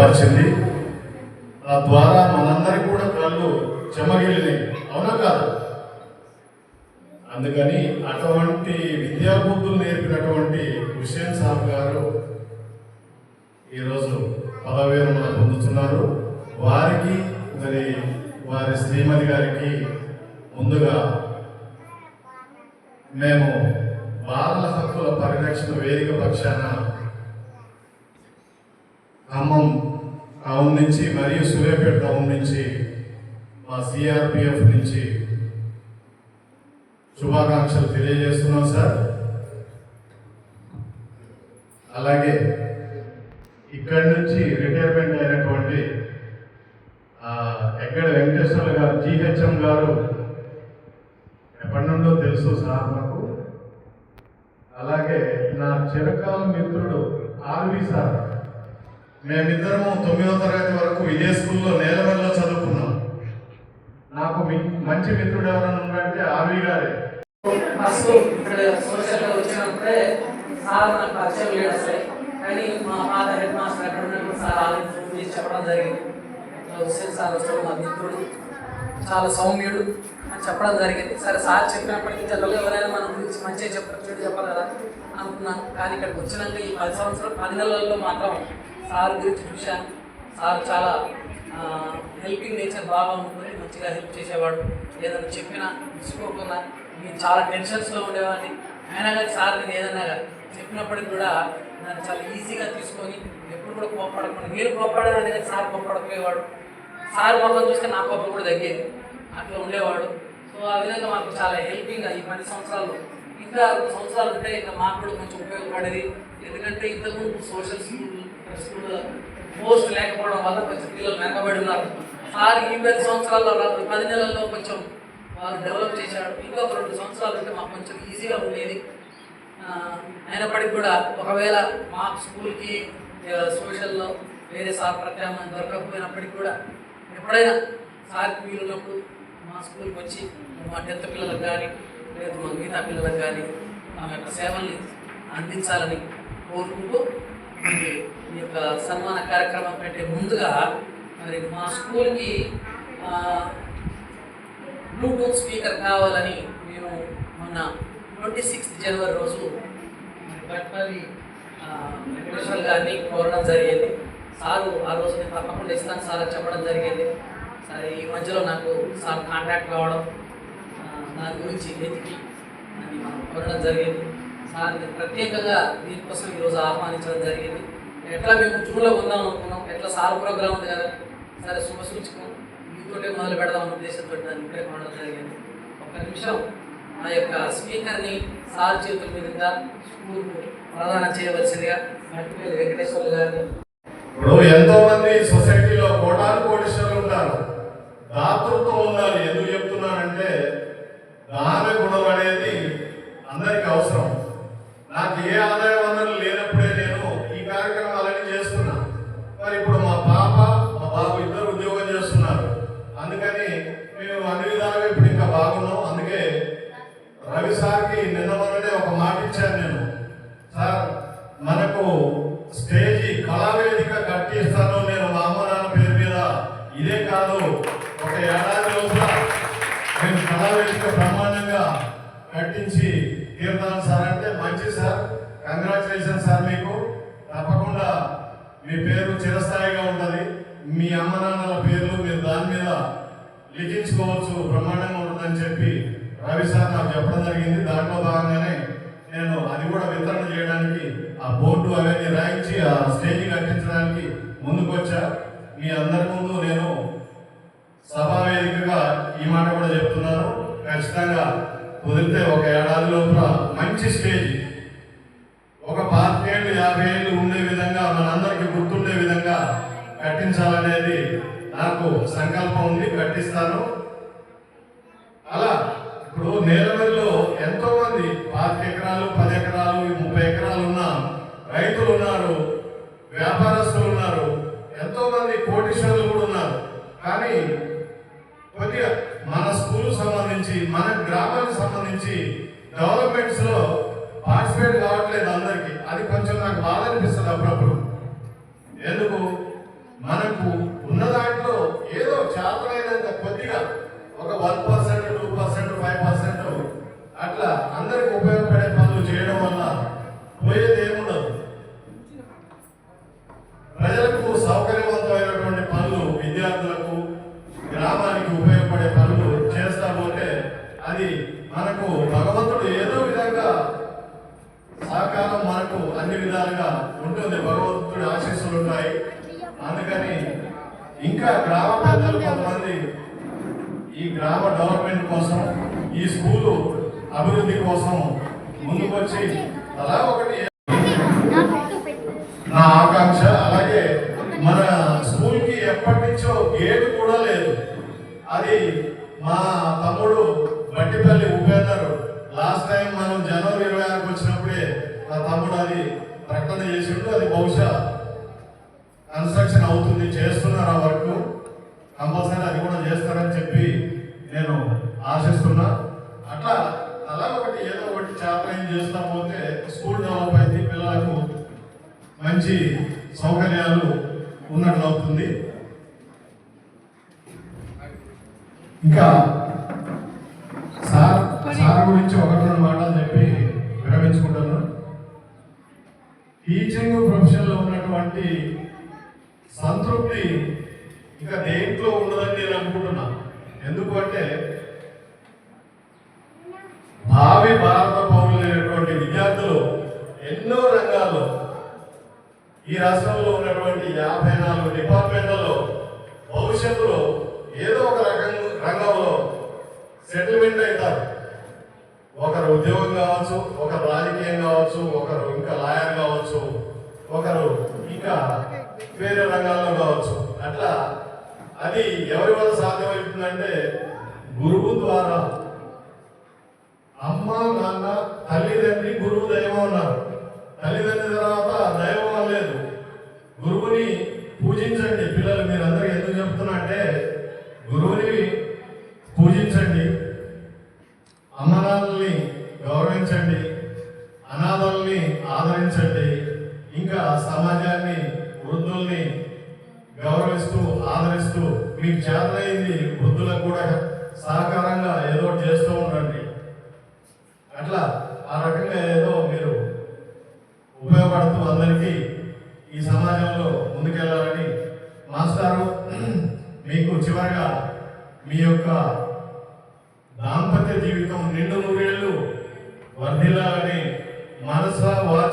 బలపరిచింది ఆ ద్వారా మనందరికి కూడా కళ్ళు చెమగిలినాయి. అవునా కాదు? అందుకని అటువంటి విద్యాబుద్ధులు నేర్పినటువంటి హుషేన్ సాబ్ గారు ఈరోజు పదవి విరమణ పొందుతున్నారు. వారికి మరి వారి శ్రీమతి గారికి ముందుగా మేము బాలల హక్కుల పరిరక్షణ వేదిక పక్షాన ఖమ్మం నుంచి మరియు సూర్యాపేట టౌన్ నుంచి మా సిఆర్పిఎఫ్ నుంచి శుభాకాంక్షలు తెలియజేస్తున్నాం సార్. అలాగే ఇక్కడి నుంచి రిటైర్మెంట్ అయినటువంటి ఎక్కడ వెంకటేశ్వర గారు జీహెచ్ఎం గారు ఎప్పటి నుండో తెలుసు సార్ నాకు అలాగే నా చిరకాల మిత్రుడు ఆర్వి సార్. మేమిద్దరము తొమ్మిదో తరగతి వరకు ఇదే స్కూల్లో నేలవెల్లో చదువుకున్నాం. నాకు మంచి మిత్రుడు ఎవరైనా ఉన్నారంటే ఆర్వి గారే. ఫస్ట్ ఇక్కడ సోషల్గా వచ్చినప్పుడే సార్ నాకు పరిచయం లేడు అసలు. కానీ మా పాత హెడ్ మాస్టర్ అక్కడ ఉన్నప్పుడు సార్ ఆల్రెడీ చెప్పడం జరిగింది. ఇట్లా హుస్సేన్ సార్ వస్తాడు మా మిత్రుడు. చాలా సౌమ్యుడు అని చెప్పడం జరిగింది. సరే సార్ చెప్పినప్పటికీ జనరల్గా ఎవరైనా మన గురించి మంచిగా చెప్పారు చెడు చెప్పాలి కదా అనుకున్నాను. కానీ ఇక్కడికి వచ్చినాక ఈ పది సంవత్సరాలు పది నెలల్లో మాత్రం సార్ గురించి చూశాను సార్ చాలా హెల్పింగ్ నేచర్ బాగా ఉంటుంది మంచిగా హెల్ప్ చేసేవాడు. ఏదైనా చెప్పినా తీసుకోకుండా నేను చాలా టెన్షన్స్లో ఉండేవాడిని. అయినా కానీ సార్ నేను ఏదన్నా కానీ చెప్పినప్పటికి కూడా నన్ను చాలా ఈజీగా తీసుకొని ఎప్పుడు కూడా కోపడకుండా నేను కోపడాను కానీ సార్ కోపడకపోయేవాడు సార్ మొత్తం చూస్తే నా కోపం కూడా తగ్గేది. అట్లా ఉండేవాడు. సో ఆ విధంగా మాకు చాలా హెల్పింగ్ ఈ పది సంవత్సరాలు ఇంకా రెండు సంవత్సరాలు ఉంటే ఇంకా మాకు కూడా కొంచెం ఉపయోగపడేది. ఎందుకంటే ఇంతకుముందు సోషల్ స్కూల్ స్కూల్ పోస్ట్ లేకపోవడం వల్ల కొంచెం పిల్లలు వెనకబడి ఉన్నారు సార్ ఈ పది సంవత్సరాల్లో పది నెలల్లో కొంచెం వారు డెవలప్ చేశాడు ఇంకా ఒక రెండు సంవత్సరాలు అంటే మాకు కొంచెం ఈజీగా ఉండేది. అయినప్పటికీ కూడా ఒకవేళ మా స్కూల్కి సోషల్లో వేరే సార్ ప్రత్యామ్నాయం దొరకకపోయినప్పటికీ కూడా ఎప్పుడైనా సార్ వీలున్నప్పుడు మా స్కూల్కి వచ్చి మా టెన్త్ పిల్లలకు కానీ లేదు మా మిగతా పిల్లలకు కానీ మా యొక్క సేవల్ని అందించాలని కోరుకుంటూ ఈ యొక్క సన్మాన కార్యక్రమం కంటే ముందుగా మరి మా స్కూల్కి బ్లూటూత్ స్పీకర్ కావాలని మేము మొన్న ట్వంటీ సిక్స్త్ జనవరి రోజు మరి గట్పల్లి ఆ, వెంకటేశ్వర గారిని కోరడం జరిగింది. సారు ఆ రోజు నేను తప్పకుండా ఇస్తాను సార్ అని చెప్పడం జరిగింది. సరే ఈ మధ్యలో నాకు సార్ కాంటాక్ట్ కావడం దాని గురించి వెతికి అని మనం కోరడం జరిగింది. సార్ ప్రత్యేకంగా దీనికోసం ఈరోజు ఆహ్వానించడం జరిగింది. ఎట్లా మేము జూన్లో ఉందాం అనుకున్నాం. ఎట్లా సార్ ప్రోగ్రామ్ ఉంది కదా. సరే శుభసూచకం మీతోటే మొదలు పెడదాం అన్న ఉద్దేశంతో దాన్ని ఇక్కడే కొనడం జరిగింది. ఒక నిమిషం ఆ యొక్క స్పీకర్ని సార్ చేతుల మీదుగా స్కూల్కు ప్రదానం చేయవలసిందిగా మట్టిపల్లి వెంకటేశ్వర గారిని. ఇప్పుడు ఎంతో మంది సొసైటీలో కోటాను కోటీశ్వరులు ఉంటారు దాతృత్వం ఉండాలి. ఎందుకు చెప్తున్నానంటే దాన గుణం అనేది అందరికి అవసరం. నాకు ఏ ఆదాయ వనరులు కంగ్రాచులేషన్ సార్ మీకు. తప్పకుండా మీ పేరు చిరస్థాయిగా ఉంటుంది. మీ అమ్మ నాన్నల పేర్లు మీరు దాని మీద లిఖించుకోవచ్చు బ్రహ్మాండంగా ఉంటుందని చెప్పి రవి సార్ నాకు చెప్పడం జరిగింది. దాంట్లో భాగంగానే నేను అది కూడా వితరణ చేయడానికి ఆ బోర్డు అవన్నీ రాయించి ఆ స్టేజ్ కట్టించడానికి ముందుకు వచ్చా మీ అందరి ముందు నేను సభావేదికగా ఈ మాట కూడా చెప్తున్నాను. ఖచ్చితంగా కుదిరితే ఒక ఏడాది లోపల మంచి స్టేజ్ పాతికేళ్ళు యాభై ఏళ్ళు ఉండే విధంగా మనందరికీ గుర్తుండే విధంగా కట్టించాలనేది నాకు సంకల్పం ఉంది కట్టిస్తాను. అలా ఇప్పుడు నేలవెల్లో ఎంతో మంది పాతిక ఎకరాలు పది ఎకరాలు ముప్పై ఎకరాలు ఉన్న రైతులు ఉన్నారు వ్యాపారస్తులు ఉన్నారు ఎంతో మంది కోటీశ్వరులు కూడా ఉన్నారు. కానీ కొద్దిగా మన స్కూల్ సంబంధించి మన గ్రామానికి సంబంధించి డెవలప్మెంట్స్లో పార్టిసిపేట్ కావట్లేదు అందరికీ. అది కొంచెం నాకు బాధ అనిపిస్తుంది అప్పుడప్పుడు. ఎందుకు? మనకు ఉన్న దాంట్లో ఏదో చేతనైనంత కొద్దిగా ఒక వన్ ఇంకా గ్రామ పెద్దలు కొంతమంది ఈ గ్రామ డెవలప్మెంట్ కోసం ఈ స్కూలు అభివృద్ధి కోసం ముందుకు వచ్చి అలా ఒకటి నా ఆకాంక్ష. అలాగే మన స్కూల్కి ఎప్పటి నుంచో గేటు కూడా లేదు. అది మా తమ్ముడు బట్టిపల్లి ఉపేందర్. లాస్ట్ టైం మనం జనవరి ఇరవై ఆరుకు వచ్చినప్పుడే మా తమ్ముడు అది ప్రకటన చేసిండు. అది బహుశా కన్స్ట్రక్షన్ అవుతుంది చేస్తున్నారు ఆ వర్క్? కంపల్సరీ అది కూడా చేస్తారని చెప్పి నేను ఆశిస్తున్నా. అట్లా అలా ఒకటి ఏదో ఒకటి చేతనం చేస్తా పోతే స్కూల్ డెవలప్ అయింది పిల్లలకు మంచి సౌకర్యాలు ఉన్నట్లు అవుతుంది. ఇంకా సార్ సార్ గురించి ఒకటి రెండు మాటలు చెప్పి విరమించుకుంటున్నాను టీచింగ్ ప్రొఫెషన్లో ఉన్నటువంటి సంతృప్తి ఇంకా దేంట్లో ఉండదని నేను అనుకుంటున్నా. ఎందుకంటే భావి భారత పౌరులైనటువంటి విద్యార్థులు ఎన్నో రంగాల్లో ఈ రాష్ట్రంలో ఉన్నటువంటి యాభై నాలుగు డిపార్ట్మెంట్లలో భవిష్యత్తులో ఏదో ఒక రకం రంగంలో సెటిల్మెంట్ అవుతారు. ఒకరు ఉద్యోగం కావచ్చు ఒకరు రాజకీయం కావచ్చు ఒకరు ఇంకా లాయర్ కావచ్చు ఒకరు ఇంకా వేరే రంగాల్లో కావచ్చు. అట్లా అది ఎవరి వల్ల సాధ్యమవుతుందంటే గురువు ద్వారా. అమ్మ నాన్న తల్లిదండ్రి గురువు దైవం అన్నారు. తల్లిదండ్రి తర్వాత దైవం అనలేదు గురువుని పూజించండి. పిల్లలు మీరందరూ ఎందుకు చెప్తున్నా అంటే గురువుని పూజించండి. అమ్మనాన్నల్ని గౌరవించండి. అనాథల్ని ఆదరించండి. ఇంకా సమాజాన్ని వృద్ధుల్ని గౌరవిస్తూ ఆదరిస్తూ మీకు చేతనైంది. వృద్ధులకు కూడా సహకారంగా ఏదో చేస్తూ ఉండండి. అట్లా ఆ రకంగా ఏదో మీరు ఉపయోగపడుతూ అందరికీ ఈ సమాజంలో ముందుకెళ్ళాలని మాస్టారు. మీకు చివరగా మీ యొక్క దాంపత్య జీవితం నిండు నూరేళ్ళు వర్ధిల్లాలని మనస వారి